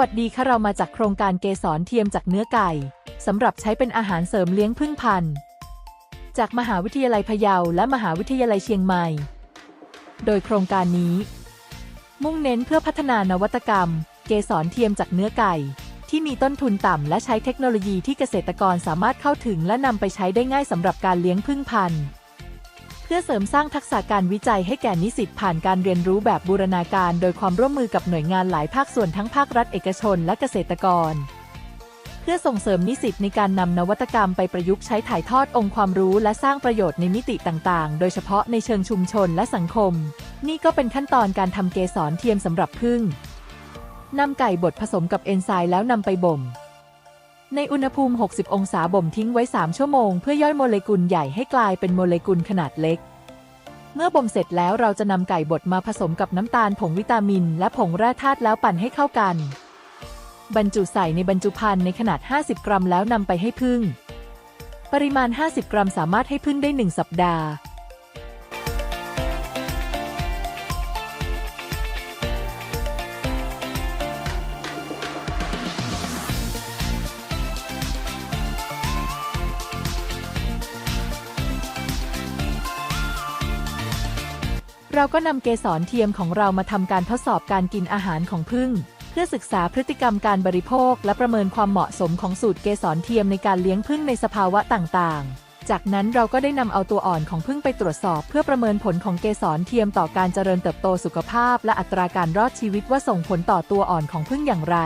วัสดีค่ะเรามาจากโครงการเกสรเทียมจากเนื้อไก่สำหรับใช้เป็นอาหารเสริมเลี้ยงพึ่งพันธุ์ จากมหาวิทยาลัยพะเยาและมหาวิทยาลัยเชียงใหม่ โดยโครงการนี้ มุ่งเน้นเพื่อพัฒนานวัตกรรม เกสรเทียมจากเนื้อไก่ ที่มีต้นทุนต่ำและใช้เทคโนโลยีที่เกษตรกรสามารถเข้าถึงและนำไปใช้ได้ง่ายสำหรับการเลี้ยงพึ่งพันธุ์ เพื่อเสริมสร้างทักษะการวิจัยให้แก่นิสิตผ่านการเรียนรู้แบบบูรณาการ โดยความร่วมมือกับหน่วยงานหลายภาคส่วนทั้งภาครัฐเอกชนและเกษตรกร เพื่อส่งเสริมนิสิตในการนำนวัตกรรมไปประยุกต์ใช้ถ่ายทอดองค์ความรู้และสร้างประโยชน์ในมิติต่างๆ โดยเฉพาะในเชิงชุมชนและสังคม นี่ก็เป็นขั้นตอนการทำเกสรเทียมสำหรับพึ่งนำไก่บดผสมกับเอนไซม์แล้วนำไปบ่ม ในอุณหภูมิ 60 องศาบ่มทิ้งไว้ 3 ชั่วโมง เพื่อย่อยโมเลกุลใหญ่ให้กลายเป็นโมเลกุลขนาดเล็ก เมื่อบ่มเสร็จแล้วเราจะนำไก่บดมาผสมกับน้ำตาลผงวิตามิน และผงแร่ธาตุแล้วปั่นให้เข้ากัน บรรจุใส่ในบรรจุภัณฑ์ในขนาด 50 กรัมแล้วนำไปให้พึ่ง ปริมาณ 50 กรัมสามารถให้พึ่งได้ 1 สัปดาห์ เราก็นำเกสรเทียมของเรามาทำการทดสอบการกินอาหารของผึ้งเพื่อศึกษาพฤติกรรมการบริโภค และประเมินความเหมาะสมของสูตรเกสรเทียมในการเลี้ยงผึ้งในสภาวะต่างๆ จากนั้นเราก็ได้นำเอาตัวอ่อนของผึ้งไปตรวจสอบ เพื่อประเมินผลของเกสรเทียมต่อการเจริญเติบโตสุขภาพ และอัตราการรอดชีวิตว่าส่งผลต่อตัวอ่อนของผึ้งอย่างไร